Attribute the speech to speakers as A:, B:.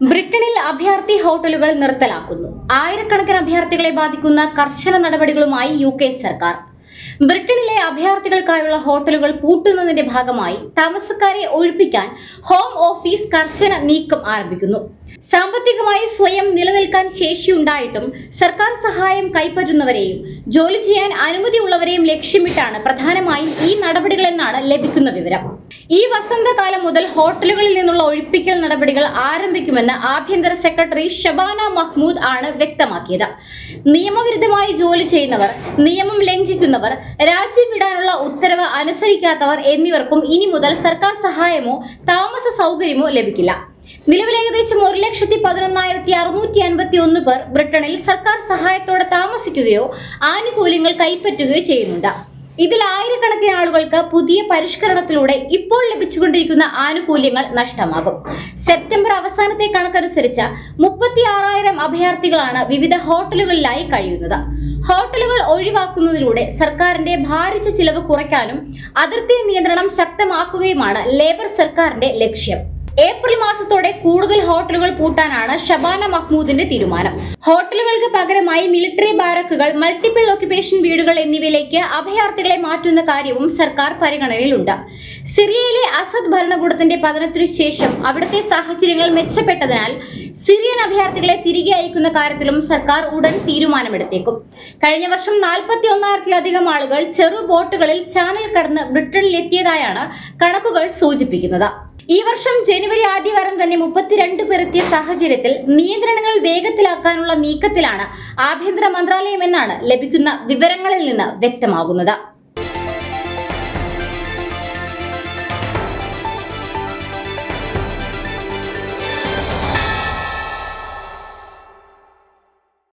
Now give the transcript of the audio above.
A: ബ്രിട്ടനിൽ അഭയാർത്ഥി ഹോട്ടലുകൾ നിർത്തലാക്കുന്നു. ആയിരക്കണക്കിന് അഭയാർത്ഥികളെ ബാധിക്കുന്ന കർശന നടപടികളുമായി യു കെ സർക്കാർ. ബ്രിട്ടനിലെ അഭയാർത്ഥികൾക്കായുള്ള ഹോട്ടലുകൾ പൂട്ടുന്നതിന്റെ ഭാഗമായി താമസക്കാരെ ഒഴിപ്പിക്കാൻ ഹോം ഓഫീസ് കർശന നീക്കം ആരംഭിക്കുന്നു. സാമ്പത്തികമായി സ്വയം നിലനിൽക്കാൻ ശേഷിയുണ്ടായിട്ടും സർക്കാർ സഹായം കൈപ്പറ്റുന്നവരെയും ജോലി ചെയ്യാൻ അനുമതിയുള്ളവരെയും ലക്ഷ്യമിട്ടാണ് പ്രധാനമായും ഈ നടപടികളെന്നാണ് ലഭിക്കുന്ന വിവരം. ഈ വസന്തകാലം മുതൽ ഹോട്ടലുകളിൽ നിന്നുള്ള ഒഴിപ്പിക്കൽ നടപടികൾ ആരംഭിക്കുമെന്ന് ആഭ്യന്തര സെക്രട്ടറി ഷബാന മഹ്മൂദ് ആണ് വ്യക്തമാക്കിയത്. നിയമവിരുദ്ധമായി ജോലി ചെയ്യുന്നവർ നിയമം ലംഘിക്കുന്നവർ രാജ്യം വിടാനുള്ള ഉത്തരവ് അനുസരിക്കാത്തവർ എന്നിവർക്കും ഇനി മുതൽ സർക്കാർ സഹായമോ താമസ സൗകര്യമോ ലഭിക്കില്ല. നിലവിൽ ഏകദേശം ഒരു ലക്ഷത്തി പതിനൊന്നായിരത്തി അറുന്നൂറ്റി അൻപത്തി ഒന്ന് പേർ ബ്രിട്ടനിൽ സർക്കാർ സഹായത്തോടെ താമസിക്കുകയോ ആനുകൂല്യങ്ങൾ കൈപ്പറ്റുകയോ ചെയ്യുന്നുണ്ട്. ഇതിൽ ആയിരക്കണക്കിന് ആളുകൾക്ക് പുതിയ പരിഷ്കരണത്തിലൂടെ ഇപ്പോൾ ലഭിച്ചുകൊണ്ടിരിക്കുന്ന ആനുകൂല്യങ്ങൾ നഷ്ടമാകും. സെപ്റ്റംബർ അവസാനത്തെ കണക്കനുസരിച്ച് മുപ്പത്തി ആറായിരം അഭയാർത്ഥികളാണ് വിവിധ ഹോട്ടലുകളിലായി കഴിയുന്നത്. ഹോട്ടലുകൾ ഒഴിവാക്കുന്നതിലൂടെ സർക്കാരിന്റെ ഭാരിച്ച ചിലവ് കുറയ്ക്കാനും അതിർത്തി നിയന്ത്രണം ശക്തമാക്കുകയുമാണ് ലേബർ സർക്കാരിന്റെ ലക്ഷ്യം. ഏപ്രിൽ മാസത്തോടെ കൂടുതൽ ഹോട്ടലുകൾ പൂട്ടാനാണ് ഷബാന മഹ്മൂദിന്റെ തീരുമാനം. ഹോട്ടലുകൾക്ക് പകരമായി മിലിറ്ററി ബാരക്കുകൾ മൾട്ടിപ്പിൾ ഓക്യുപേഷൻ വീടുകൾ എന്നിവയിലേക്ക് അഭയാർത്ഥികളെ മാറ്റുന്ന കാര്യവും സർക്കാർ പരിഗണനയിലുണ്ട്. സിറിയയിലെ അസദ് ഭരണകൂടത്തിന്റെ പതനത്തിനു ശേഷം അവിടുത്തെ സാഹചര്യങ്ങൾ മെച്ചപ്പെട്ടതിനാൽ സിറിയൻ അഭയാർത്ഥികളെ തിരികെ അയക്കുന്ന കാര്യത്തിലും സർക്കാർ ഉടൻ തീരുമാനമെടുത്തേക്കും. കഴിഞ്ഞ വർഷം നാൽപ്പത്തി ഒന്നായിരത്തിലധികം ആളുകൾ ചെറു ബോട്ടുകളിൽ ചാനൽ കടന്ന് ബ്രിട്ടനിലെത്തിയതായാണ് കണക്കുകൾ സൂചിപ്പിക്കുന്നത്. ഈ വർഷം ജനുവരി ആദ്യവാരം തന്നെ മുപ്പത്തിരണ്ട് പേരെത്തിയ സാഹചര്യത്തിൽ നിയന്ത്രണങ്ങൾ വേഗത്തിലാക്കാനുള്ള നീക്കത്തിലാണ് ആഭ്യന്തര മന്ത്രാലയം എന്നാണ് ലഭിക്കുന്ന വിവരങ്ങളിൽ നിന്ന് വ്യക്തമാകുന്നത്.